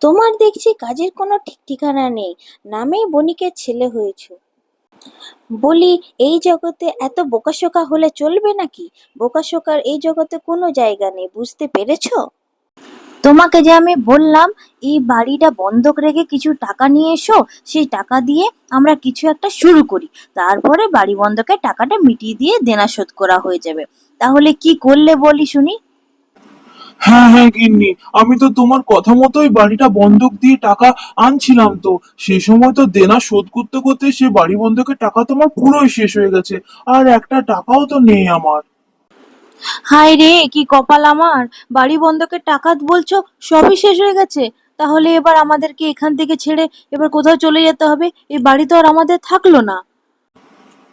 তোমার দেখছি কাজের কোনো ঠিক ঠিকানা নেই। নামেই বণিকের ছেলে হয়েছো। বলি, এই জগতে এত বোকাশোকা হলে চলবে নাকি? বোকাশোকার এই জগতে কোনো জায়গা নেই, বুঝতে পেরেছ? তোমাকে যে আমি বললাম, এই বাড়িটা বন্ধক রেখে কিছু টাকা নিয়ে এসো, সেই টাকা দিয়ে আমরা কিছু একটা শুরু করি। তারপরে বাড়ি বন্ধকের টাকাটা মিটিয়ে দিয়ে দেনা শোধ করা হয়ে যাবে। তাহলে কি করলে বলি শুনি? হ্যাঁ হ্যাঁ গিন্নি। আমি তো তোমার কথা মতোই বাড়িটা বন্ধক দিয়ে টাকা আনছিলাম তো। সে সময় তো দেনা শোধ করতে করতে সে বাড়ি বন্ধকের টাকা তোমার পুরোই শেষ হয়ে গেছে। আর একটা টাকাও তো নেই আমার। হায় রে, কি কপাল আমার। বাড়ি বন্ধকের টাকা বলছো, সবই শেষ হয়ে গেছে। তাহলে এবার আমাদেরকে এখান থেকে ছেড়ে এবার কোথাও চলে যেতে হবে? এই বাড়ি তো আর আমাদের থাকল না।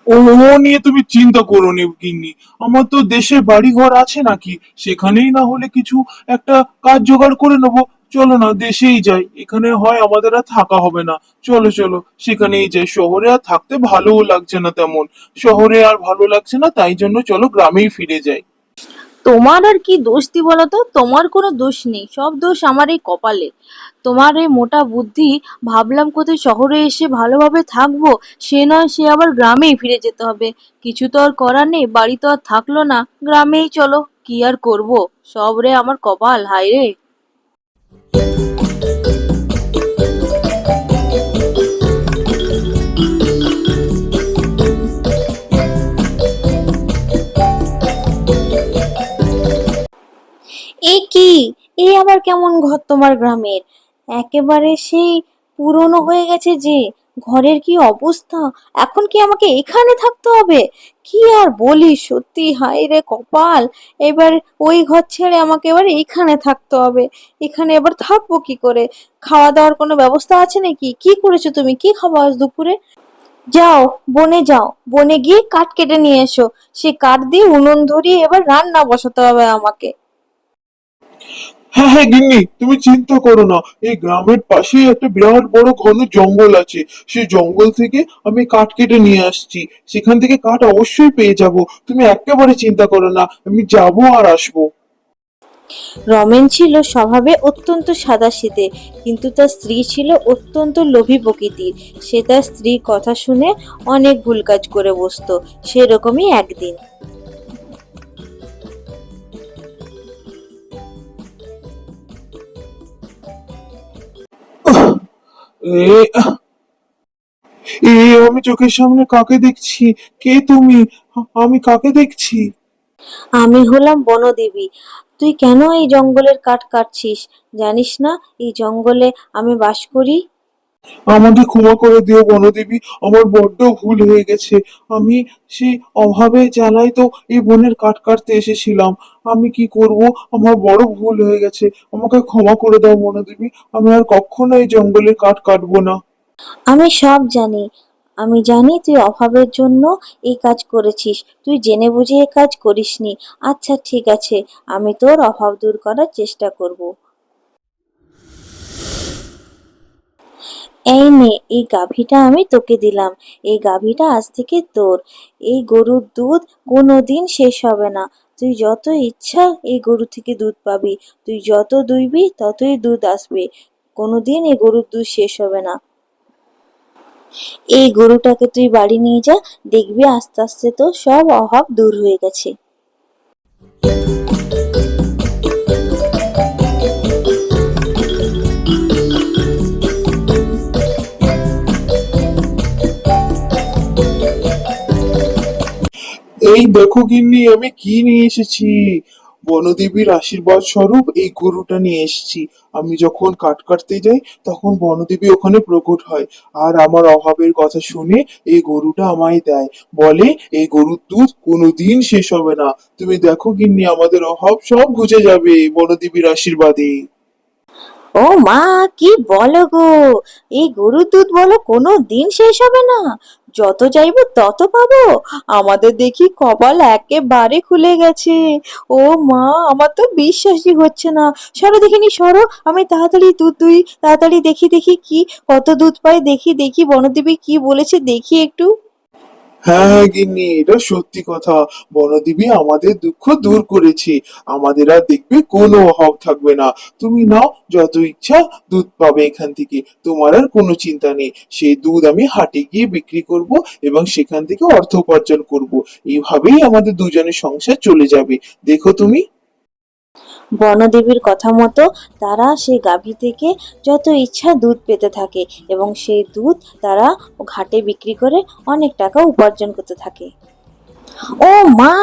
ও নিয়ে তুমি চিন্তা করো নি আমার তো দেশে বাড়ি ঘর আছে নাকি? সেখানেই না হলে কিছু একটা কাজ জোগাড় করে নেব। চলো না, দেশেই যাই। এখানে হয় আমাদের আর থাকা হবে না। চলো চলো, সেখানেই যাই। শহরে আর থাকতে ভালোও লাগছে না তেমন। শহরে আর ভালো লাগছে না, তাই জন্য চলো গ্রামেই ফিরে যাই। তোমার আর কি দোষ দি বলো তো? তোমার কোনো দোষ নেই। সব দোষ আমার এই কপালে। তোমার এই মোটা বুদ্ধি ভাবলাম কোথায় শহরে এসে ভালোভাবে থাকব, সে নয় সে আবার গ্রামেই ফিরে যেতে হবে। কিছু তো আর করার নেই, বাড়ি তো আর থাকল না, গ্রামেই চলো, কি আর করব? সব রে আমার কপাল, হায় রে। এ কি? এ আবার কেমন ঘর তোমার গ্রামের? একেবারে সেই পুরনো হয়ে গেছে যে ঘরের কি অবস্থা? এখন কি আমাকে এখানে থাকতে হবে? কি আর বলি, সত্যি, হায় রে কপাল। এবার ওই ঘর ছেড়ে আমাকে এবার এখানে থাকতে হবে। এখানে এবার থাকব কি করে? খাওয়া দাওয়ার কোনো ব্যবস্থা আছে নাকি? কি করেছ তুমি? কি খাব আজ দুপুরে? যাও, বনে যাও। বনে গিয়ে কাঠ কেটে নিয়ে এসো। সে কাঠ দিয়ে উনুন ধরিয়ে এবার রান্না বসাতে হবে আমাকে। হ্যাঁ হ্যাঁ গিন্নি, তুমি চিন্তা করো না। এই গ্রামের পাশেই একটা বিরাট বড় ঘন জঙ্গল আছে। সেই জঙ্গল থেকে আমি কাঠ কেটে নিয়ে আসছি। সেখান থেকে কাঠ অবশ্যই পেয়ে যাব। তুমি একেবারে চিন্তা করো না, আমি যাব আর আসব। রমেন ছিল স্বভাবে অত্যন্ত সাদাসিধে, কিন্তু তার স্ত্রী ছিল অত্যন্ত লোভী প্রকৃতির। সে তার স্ত্রীর কথা শুনে অনেক ভুল কাজ করে বসতো। সেরকমই একদিন। এ আমি চোখের সামনে কাকে দেখছি? কে তুমি? আমি কাকে দেখছি? আমি হলাম বনদেবী। তুই কেন এই জঙ্গলের কাঠ কাটছিস? জানিস না, এই জঙ্গলে আমি বাস করি? আমাকে ক্ষমা করে দিও বনদেবী, আমার বড্ড ভুল হয়ে গেছে। আমি সেই অভাবে জ্বালাই তো এই বনের কাঠ কাটতে এসেছিলাম। আমি কি করব? আমার বড় ভুল হয়ে গেছে। আমাকে ক্ষমা করে দাও বনদেবী, আমি আর কখনো এই জঙ্গলের কাঠ কাটবো না। আমি সব জানি। আমি জানি তুই অভাবের জন্য এই কাজ করেছিস। তুই জেনে বুঝে এই কাজ করিসনি। আচ্ছা ঠিক আছে। আমি তোর অভাব দূর করার চেষ্টা করব। এই নে, এই গাভীটা আমি তোকে দিলাম। এই গাভীটা আজ থেকে তোর। এই গরুর দুধ কোনোদিন শেষ হবে না। তুই যত ইচ্ছা এই গরু থেকে দুধ পাবি। তুই যত দুইবি, ততই দুধ আসবে। কোনোদিন এই গরুর দুধ শেষ হবে না। এই গরুটাকে তুই বাড়ি নিয়ে যা, দেখবি আস্তে আস্তে তো সব অভাব দূর হয়ে গেছে। এই দেখো গিন্নি, আমি কি নিয়ে এসেছি? বনদেবীর আশীর্বাদ স্বরূপ এই গরুটা নিয়ে এসেছি। আমি যখন কাট কাটতে যাই, তখন বনদেবী ওখানে প্রকট হয়। আর আমার অভাবের কথা শুনে এই গরুটা আমায় দেয়। বলে, এই গরুর দুধ কোনোদিন শেষ হবে না। তুমি দেখো গিন্নি, আমাদের অভাব সব ঘুচে যাবে বনদেবীর আশীর্বাদে। ও মা, কি বলো গো! এই গরুর দুধ বলো কোনো দিন শেষ হবে না। যত যাইব তত পাবো। আমাদের দেখি কপাল একেবারে খুলে গেছে। ও মা, আমার তো বিশ্বাসই হচ্ছে না। সরো দেখিনি, সরো। আমি তাড়াতাড়ি দুধ দুই, তাড়াতাড়ি দেখি দেখি কি, কত দুধ পাই দেখি দেখি। বনদেবী কি বলেছে, দেখি একটু। হ্যাঁ হ্যাঁ গিন্নি, এটা সত্যি কথা। বনদেবী আমাদের দুঃখ দূর করেছে। আমাদের আর দেখবে কোনো অভাব থাকবে না। তুমি নাও যত ইচ্ছা দুধ পাবে এখান থেকে। তোমার আর কোনো চিন্তা নেই। সেই দুধ আমি হাটে গিয়ে বিক্রি করব এবং সেখান থেকে অর্থ উপার্জন করব। এইভাবেই আমাদের দুজনের সংসার চলে যাবে। দেখো তুমি। বনদেবীর কথা মতো তারা সেই গাভী থেকে যত ইচ্ছা দুধ পেতে থাকে এবং সেই দুধ তারা ঘাটে বিক্রি করে অনেক টাকা উপার্জন করতে থাকে। ও মা,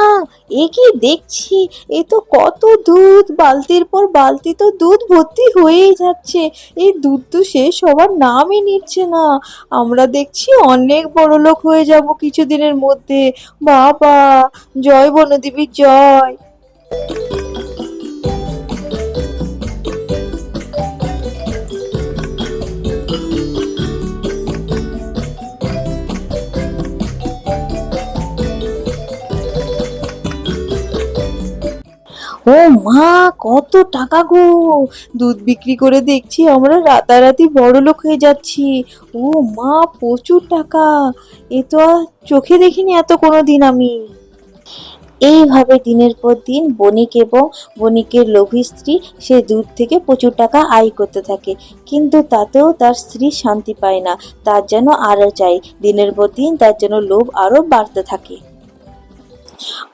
এ কি দেখছি? এ তো কত দুধ, বালতির পর বালতি তো দুধ ভর্তি হয়েই যাচ্ছে। এই দুধ তো শেষ হওয়ার নামই নিচ্ছে না। আমরা দেখছি অনেক বড় লোক হয়ে যাব কিছুদিনের মধ্যে। বাবা, জয় বনদেবী, জয়। ও মা, কত টাকা গো। দুধ বিক্রি করে দেখছি আমরা রাতারাতি বড় লোক হয়ে যাচ্ছি। ও মা, প্রচুর টাকা। এ তো আর চোখে দেখিনি এত কোনো দিন আমি। এইভাবে দিনের পর দিন বণিক এবং বণিকের লোভী স্ত্রী সে দুধ থেকে প্রচুর টাকা আয় করতে থাকে। কিন্তু তাতেও তার স্ত্রী শান্তি পায় না। তার যেন আরও চাই। দিনের পর দিন তার যেন লোভ আরও বাড়তে থাকে।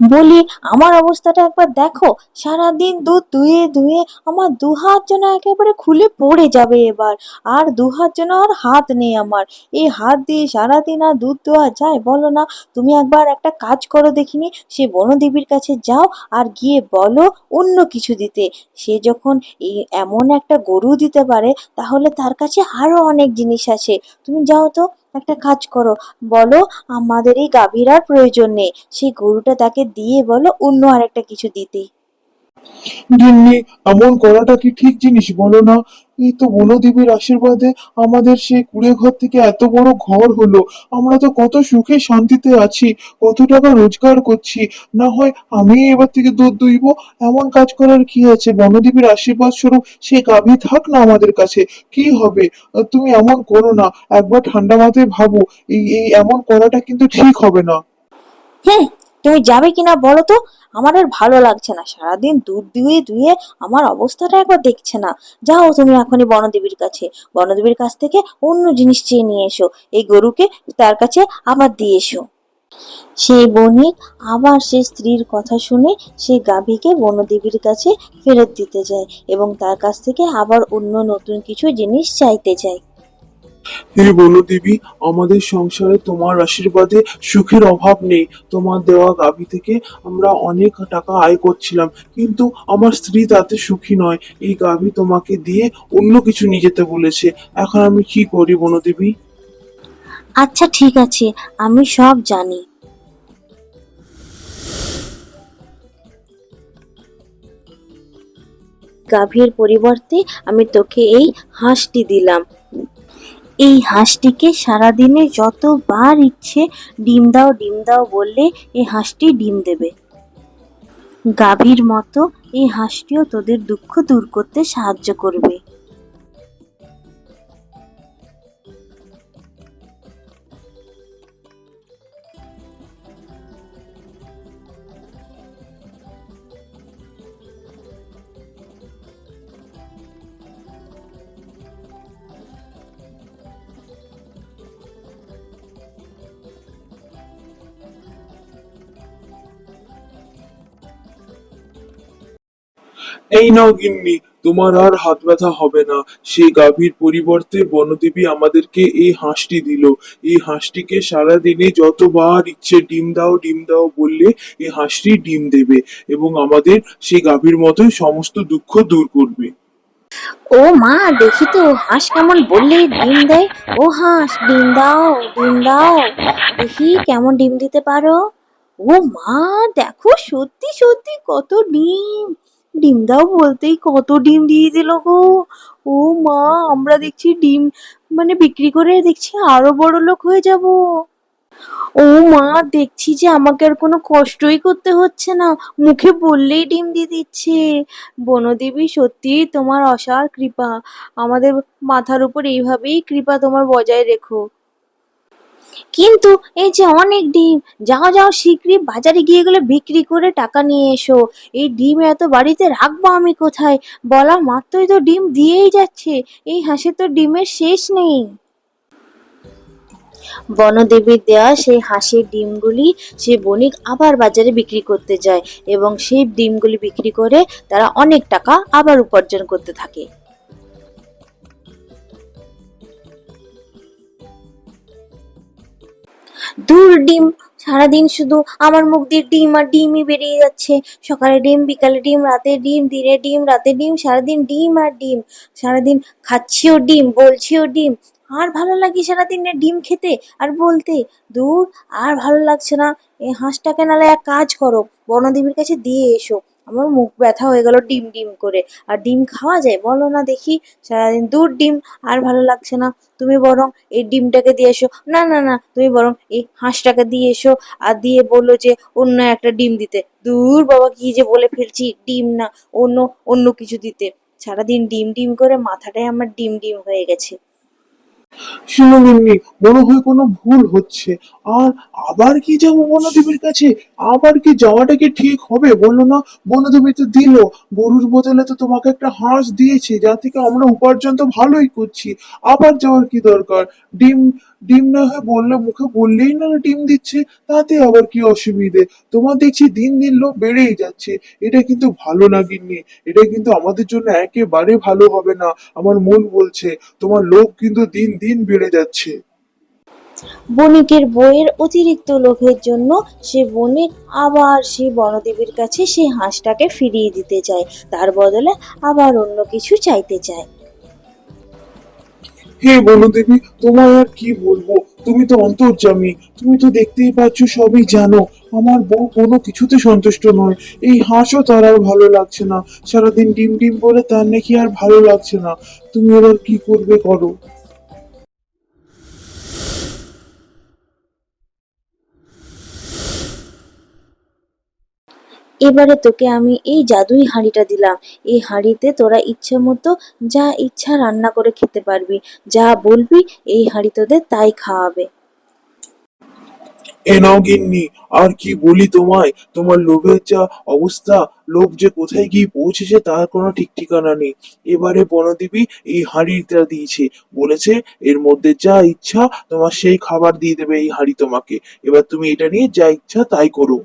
বলি, আমার অবস্থাটা একবার দেখো। সারাদিন দুধ ধুয়ে ধুয়ে আমার দু হাত যেন একেবারে খুলে পড়ে যাবে এবার। আর দু হাত যেন আর হাত নেই আমার। এই হাত দিয়ে সারাদিন আর দুধ দেওয়া যায় বলো না? তুমি একবার একটা কাজ করো দেখিনি? সে বনদেবীর কাছে যাও আর গিয়ে বলো অন্য কিছু দিতে। সে যখন এই এমন একটা গরু দিতে পারে, তাহলে তার কাছে আরও অনেক জিনিস আছে। তুমি যাও তো। একটা কাজ করো। বলো, আমাদের এই গাভীর আর প্রয়োজন নেই। সেই গরুটা তাকে দিয়ে বলো অন্য আর একটা কিছু দিতে। গিন্নি এমন করাটা কি ঠিক জিনিস বলো না? এই তো বনদেবীর আশীর্বাদে আমাদের সেই কুড়ে ঘর থেকে এত বড় ঘর হলো। আমরা তো কত সুখে শান্তিতে আছি, কত টাকা রোজগার করছি। না হয় আমি এবার থেকে দুধ দুইব, এমন কাজ করার কি আছে? বনদেবীর আশীর্বাদ স্বরূপ সে গাভী থাক না আমাদের কাছে। কি হবে? তুমি এমন করো না, একবার ঠান্ডা মাথায় ভাবো, এই এই এমন করাটা কিন্তু ঠিক হবে না। হুম তুমি যাবে কিনা বলো তো? আমার আর ভালো লাগছে না। সারাদিন দুধ দুয়ে ধুয়ে আমার অবস্থাটা একবার দেখছে না। যাও তুমি এখনই বনদেবীর কাছে। বনদেবীর কাছ থেকে অন্য জিনিস চেয়ে নিয়ে এসো। এই গরুকে তার কাছে আবার দিয়ে এসো। সেই বণিক আবার সে স্ত্রীর কথা শুনে সে গাভীকে বনদেবীর কাছে ফেরত দিতে যায় এবং তার কাছ থেকে আবার অন্য নতুন কিছু জিনিস চাইতে যায়। হে বনদেবী, আমাদের সংসারে তোমার আশীর্বাদে সুখের অভাব নেই। তোমার দেওয়া গাভী থেকে আমরা অনেক টাকা আয় করছিলাম, কিন্তু আমার স্ত্রী তাতে সুখী নয়। এই গাভী তোমাকে দিয়ে অন্য কিছু নিয়ে যেতে বলেছে। এখন আমি কি করি বনদেবী? আচ্ছা ঠিক আছে। আমি সব জানি। গাভীর পরিবর্তে আমি তোকে এই হাঁসটি দিলাম। এই হাঁসটিকে সারাদিনে যতবার ইচ্ছে ডিম দাও ডিম দাও বললে এই হাঁসটি ডিম দেবে। গাভীর মতো এই হাঁসটিও তোদের দুঃখ দূর করতে সাহায্য করবে। এই নাও গিন্নি, তোমার আর হাত ব্যথা হবে না। সেই গাভীর পরিবর্তে বনদেবী আমাদেরকে এই হাঁসটি দিল। এই হাঁসটিকে সারা দিনে যতবার ইচ্ছে ডিম দাও ডিম দাও বললে এই হাঁসটি ডিম দেবে এবং আমাদের সেই গাভীর মতোই সমস্ত দুঃখ দূর করবে। ও মা, দেখি তো, হাঁস কেমন বললে ডিম দেয়? ও হাঁস, ডিম দাও ডিম দাও, দেখি কেমন ডিম দিতে পারো? ও মা, দেখো সত্যি সত্যি কত ডিম। ডিম দাও বলতেই কত ডিম দিয়ে দিল গো। ও মা, আমরা দেখছি ডিম মানে বিক্রি করে দেখছি আরও বড় লোক হয়ে যাব। ও মা, দেখছি যে আমাকে আর কোনো কষ্টই করতে হচ্ছে না। মুখে বললেই ডিম দিয়ে দিচ্ছে। বনদেবী, সত্যি তোমার অসার কৃপা। আমাদের মাথার উপর এইভাবেই কৃপা তোমার বজায় রেখো। কিন্তু এই যে অনেক ডিম, যাও যাও, শীঘ্রই বাজারে গিয়ে গেলে বিক্রি করে টাকা নিয়ে এসো। এই ডিম এত বাড়িতে রাখব আমি কোথায়? বলা, মাত্রই তো ডিম দিয়েই যাচ্ছে। এই হাঁসের তো ডিমের শেষ নেই। বনদেবীর দেওয়া সেই হাঁসের ডিমগুলি সে বণিক আবার বাজারে বিক্রি করতে যায় এবং সেই ডিমগুলি বিক্রি করে তারা অনেক টাকা আবার উপার্জন করতে থাকে। দূর ডিম, সারাদিন শুধু আমার মুখ দিয়ে ডিম আর ডিমই বেরিয়ে যাচ্ছে। সকালে ডিম, বিকালে ডিম, রাতে ডিম, দিনে ডিম, রাতে ডিম, সারাদিন ডিম আর ডিম। সারাদিন খাচ্ছিও ডিম, বলছিও ডিম। আর ভালো লাগে সারাদিন ডিম খেতে আর বলতে। দূর আর ভালো লাগছে না। এই হাঁসটাকে নালে এক কাজ করো, বনদেবীর কাছে দিয়ে এসো। আমার মুখ ব্যথা হয়ে গেল ডিম ডিম করে। আর ডিম খাওয়া যায়? বলো না দেখি। সারাদিন দূর ডিম, আর ভালো লাগছে না। তুমি বরং এই ডিমটাকে দিয়ে এসো। না না না, তুমি বরং এই হাঁসটাকে দিয়ে এসো আর দিয়ে বলল যে, অন্য একটা ডিম দিতে। দূর বাবা, কি যে বলে ফেলছি, ডিম না, অন্য অন্য কিছু দিতে। সারাদিন ডিম ডিম করে মাথাটাই আমার ডিম ডিম হয়ে গেছে। শুনো মনে হয় কোনো ভুল হচ্ছে? আর আবার কি যাব বনদেবীর কাছে? আবার কি যাওয়াটা কি ঠিক হবে? বলল না, বনদেবী তো দিল। গরুর বদলে তো তোমাকে একটা হাঁস দিয়েছে, যা থেকে আমরা উপার্জন তো ভালোই করছি। আবার যাওয়ার কি দরকার? ডিম ডিম না হয় বললে মুখে বললেই না ডিম দিচ্ছে, তাতে আবার কি অসুবিধে? তোমার দেখছি দিন দিন লোক বেড়েই যাচ্ছে। এটা কিন্তু ভালো না গিন্নি। এটা কিন্তু আমাদের জন্য একেবারে ভালো হবে না, আমার মন বলছে। তোমার লোক কিন্তু দিন দিন বেড়ে যাচ্ছে। বণিকের বইয়ের অতিরিক্ত লোভের জন্য সে বণিক আবার সেই বনদেবীর কাছে সেই হাঁসটাকে ফিরিয়ে দিতে চায়। তার বদলে আবার অন্য কিছু চাইতে চায়। হে বনদেবী, তোমায় আর কি বলব? তুমি তো অন্তর্জামী তুমি তো দেখতেই পাচ্ছ, সবই জানো। আমার বউ কোনো কিছুতে সন্তুষ্ট নয়। এই হাঁসও তার আর ভালো লাগছে না। সারাদিন ডিম ডিম বলে তার নাকি আর ভালো লাগছে না। তুমি এবার কি করবে করো? এবারে তোকে আমি এই জাদুই হাঁড়িটা দিলাম। এই হাঁড়িতে তোরা ইচ্ছে মতো যা ইচ্ছা রান্না করে খেতে পারবি। যা বলবি এই হাঁড়ি তোদের তাই খাওয়াবে। এ নাও গিন্নি, আর কি বলি তোমায়? তোমার লোভের যা অবস্থা, লোভ যে কোথায় গিয়ে পৌঁছেছে তার কোনো ঠিক ঠিকানা নেই। এবারে বনদেবী এই হাঁড়িটা দিয়েছে। বলেছে, এর মধ্যে যা ইচ্ছা তোমার সেই খাবার দিয়ে দেবে এই হাঁড়ি তোমাকে। এবার তুমি এটা নিয়ে যা ইচ্ছা তাই করো।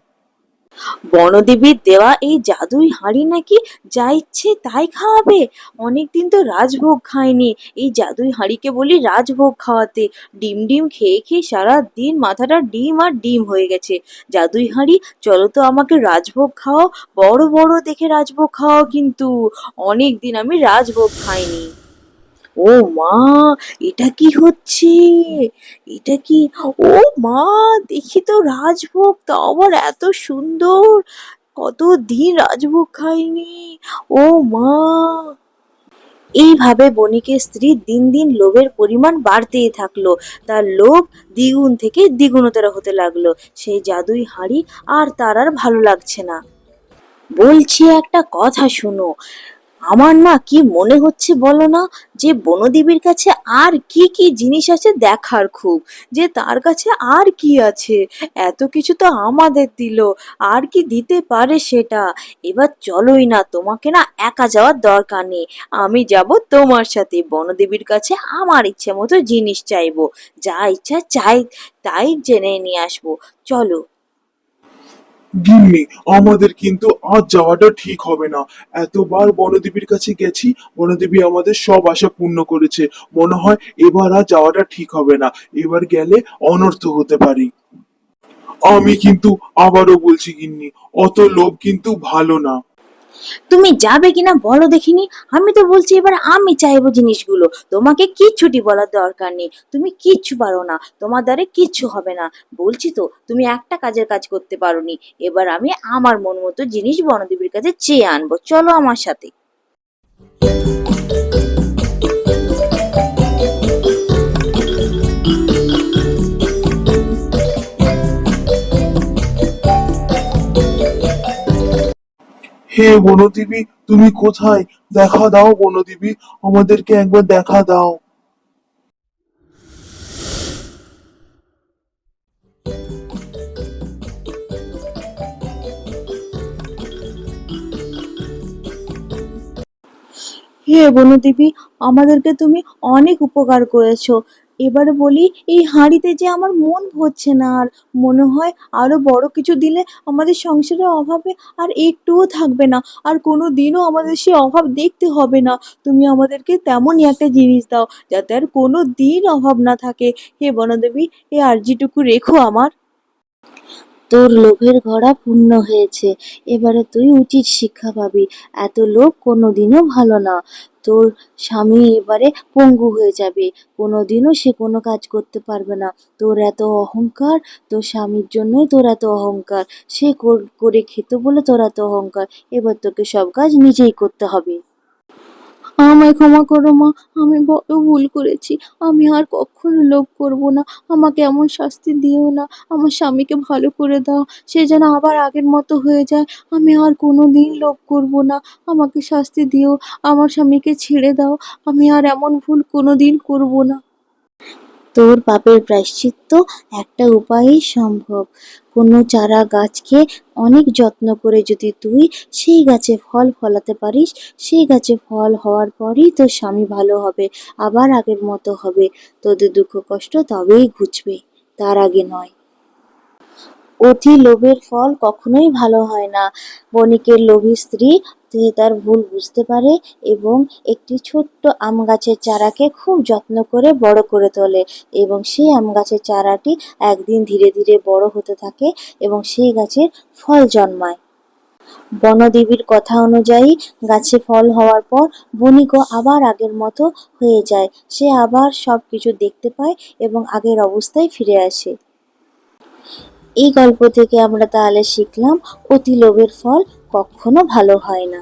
বনদেবীর দেওয়া এই জাদুই হাঁড়ি নাকি যা ইচ্ছে তাই খাওয়াবে? অনেকদিন তো রাজভোগ খায়নি। এই জাদুই হাঁড়িকে বলি রাজভোগ খাওয়াতে। ডিম ডিম খেয়ে খেয়ে সারা দিন মাথাটা ডিম আর ডিম হয়ে গেছে। জাদুই হাঁড়ি, চলো তো আমাকে রাজভোগ খাওয়াও। বড় বড় দেখে রাজভোগ খাওয়াও কিন্তু। অনেক দিন আমি রাজভোগ খাইনি। ও মা, এটা কি হচ্ছে? এটা কি? ও মা, দেখি তো রাজভোগ, তা আবার এত সুন্দর। কত দিন রাজভোগ খাইনি? ও মা। এইভাবে বণিকের স্ত্রী দিন দিন লোভের পরিমাণ বাড়তেই থাকল। তার লোভ দ্বিগুণ থেকে দ্বিগুণতর হতে লাগল। সেই জাদুই হাঁড়ি আর তার আর ভালো লাগছে না। বলছি একটা কথা শুনো আমার না কি মনে হচ্ছে বলো না যে বনদেবীর কাছে আর কি কি জিনিস আছে দেখার খুব? যে তার কাছে আর কি আছে? এত কিছু তো আমাদের দিল। আর কি দিতে পারে সেটা? এবার চলোই না, তোমাকে না একা যাওয়ার দরকার নেই। আমি যাব তোমার সাথে। বনদেবীর কাছে আমার ইচ্ছে মতো জিনিস চাইব। যা ইচ্ছা চাই, তাই জেনে নিয়ে আসব। চলো। গিন্নি, আমাদের কিন্তু আজ যাওয়াটা ঠিক হবে না। এতবার বনদেবীর কাছে গেছি, বনদেবী আমাদের সব আশা পূর্ণ করেছে। মনে হয় এবার আর যাওয়াটা ঠিক হবে না। এবার গেলে অনর্থ হতে পারি। আমি কিন্তু আবারও বলছি গিন্নি, অত লোভ কিন্তু ভালো না। তুমি যাবে কিনা বলো দেখিনি? আমি তো বলছি এবার আমি চাইব জিনিসগুলো। তোমাকে কিচ্ছুটি বলার দরকার নেই। তুমি কিচ্ছু পারো না। তোমার দ্বারে কিচ্ছু হবে না। বলছি তো, তুমি একটা কাজের কাজ করতে পারো নি এবার আমি আমার মন মতো জিনিস বনদেবীর কাছে চেয়ে আনব। চলো আমার সাথে। হে বনদেবী তুমি কোথায়? দেখা দাও বনদেবী আমাদেরকে একবার দেখা দাও। হে বনদেবী আমাদেরকে তুমি অনেক উপকার করেছ। এবারে বলি, এই হাঁড়িতে যে আমার মন ভরছে না, আর মনে হয় আরও বড় কিছু দিলে আমাদের সংসারের অভাবে আর একটুও থাকবে না, আর কোনো দিনও আমাদের সে অভাব দেখতে হবে না। তুমি আমাদেরকে তেমনই একটা জিনিস দাও, যাতে আর কোনো দিন অভাব না থাকে। হে বনদেবী এই আর্জিটুকু রেখো আমার। তোর লোভের ঘোড়া পূর্ণ হয়েছে। এবারে তুই উচিত শিক্ষা পাবি। এত লোভ কোনোদিনও ভালো না। তোর স্বামী এবারে পঙ্গু হয়ে যাবে। কোনোদিনও সে কোনো কাজ করতে পারবে না। তোর এত অহংকার, তোর স্বামীর জন্যই তোর এত অহংকার। সে করে খেত বলে তোর এত অহংকার। এবার তোকে সব কাজ নিজেই করতে হবে। আমায় ক্ষমা করো মা, আমি বড় ভুল করেছি। আমি আর কখনো লোভ করব না। আমাকে এমন শাস্তি দিও না। আমার স্বামীকে ভালো করে দাও। সে যেন আবার আগের মতো হয়ে যায়। আমি আর কোনো দিন লোভ করব না। আমাকে শাস্তি দিও। আমার স্বামীকে ছেড়ে দাও। আমি আর এমন ভুল কোনো দিন করব না। তোর পাপের প্রায়শ্চিত্ত একটা উপায়েই সম্ভব। কোনো চারা গাছকে অনেক যত্ন করে যদি তুই সেই গাছে ফল ফলাতে পারিস, সেই গাছে ফল হওয়ার পরেই তোর স্বামী ভালো হবে, আবার আগের মতো হবে। তোদের দুঃখ কষ্ট তবেই ঘুচবে, তার আগে নয়। অতি লোভের ফল কখনোই ভালো হয় না। বণিকের লোভী স্ত্রী সে তার ভুল বুঝতে পারে এবং একটি ছোট্ট আম গাছের চারাকে খুব যত্ন করে বড় করে তোলে এবং সেই আম গাছের চারাটি একদিন ধীরে ধীরে বড় হতে থাকে এবং সেই গাছের ফল জন্মায়। বনদেবীর কথা অনুযায়ী গাছে ফল হওয়ার পর বণিকও আবার আগের মতো হয়ে যায়। সে আবার সব কিছু দেখতে পায় এবং আগের অবস্থায় ফিরে আসে। এই গল্প থেকে আমরা তাহলে শিখলাম অতি লোভের ফল কখনো ভালো হয় না।